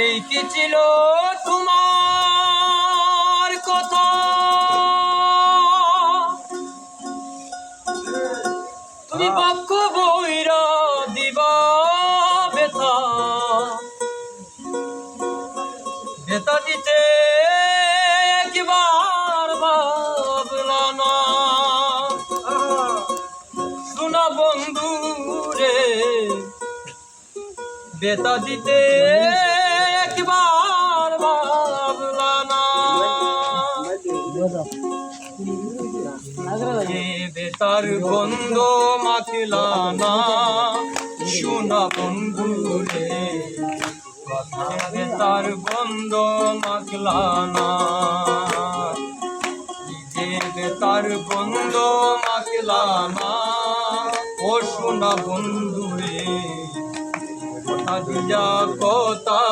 এই কি ছিল তোমার কথা? তুমি পক্ষ বইরা দিবা বেথা বেতা দিতে একবার ভাবলা না। শোনা বন্ধু রে বেতা দিতে বেতার বন্ধ মাখলা না। শোনা বন্ধু রে বেতার বন্ধ মাখলা না। বেতার বন্ধ মাখলা না। ও শোনা বন্ধু রে, কথা দিয়া কথা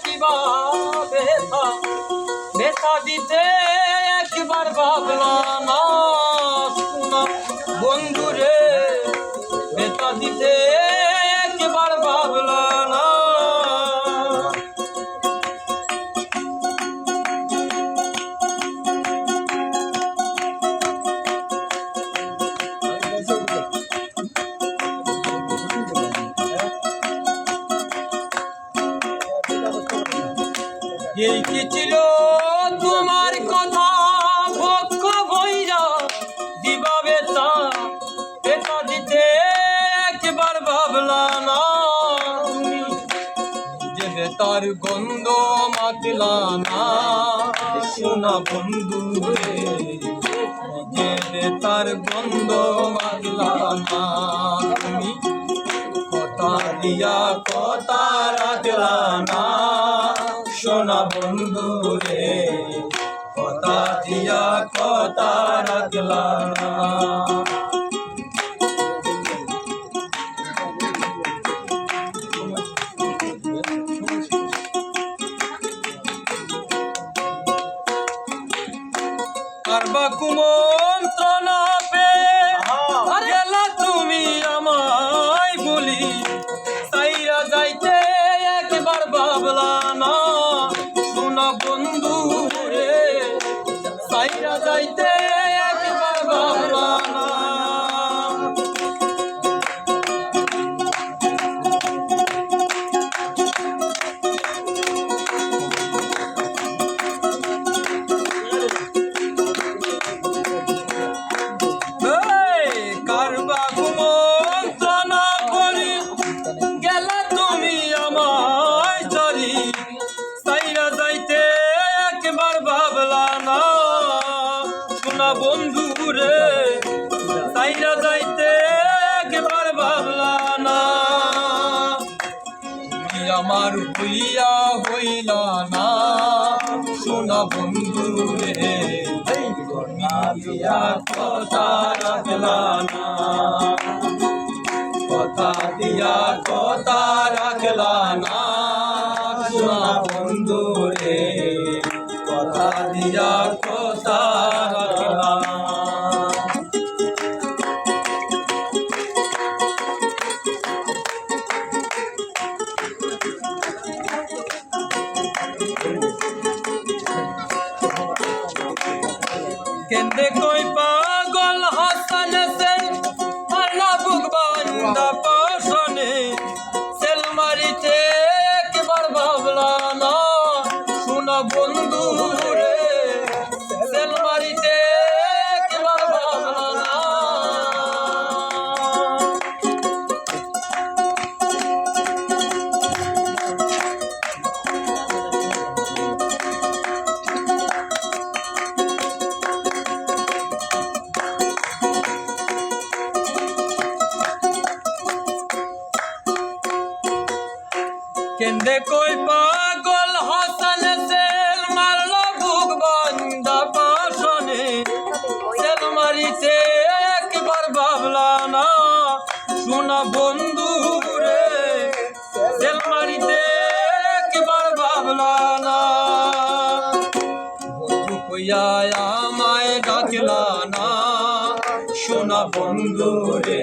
বইরা এই কি ছিল তোমার কথা? পক্ষ বইরা দিবা বেতা বেতা দিতে একবার ভাবলা না যে বেতার গন্ধ মাতলা না, শোনা বন্ধু রে, যে বেতার গন্ধ মাতলা না তুমি। কথা দিয়া কথা রাখলা না। শোনা বন্ধু রে কথা দিয়া কথা রাখলা। না কারবা কুমন্ত্রণা পেয়ে বন্ধু সাইরা যাইতে আমার হইয়া হইল না। শোনা বন্ধু রে দিয়া কথা না। কথা দিয়া কথা রাখলা না। শোনা বন্ধু রে, কথা দিয়া কথা রাখলা না দেখোই পাগল হাসান সেল মারল বুক বন্ধা পাশনে। সেল মারিতে একবার ভাবলা না শোনা বন্ধু রে। সেল মারিতে একবার ভাবলা না বন্ধু কইয়া আমায় ডাকলা না শোনা বন্ধু রে।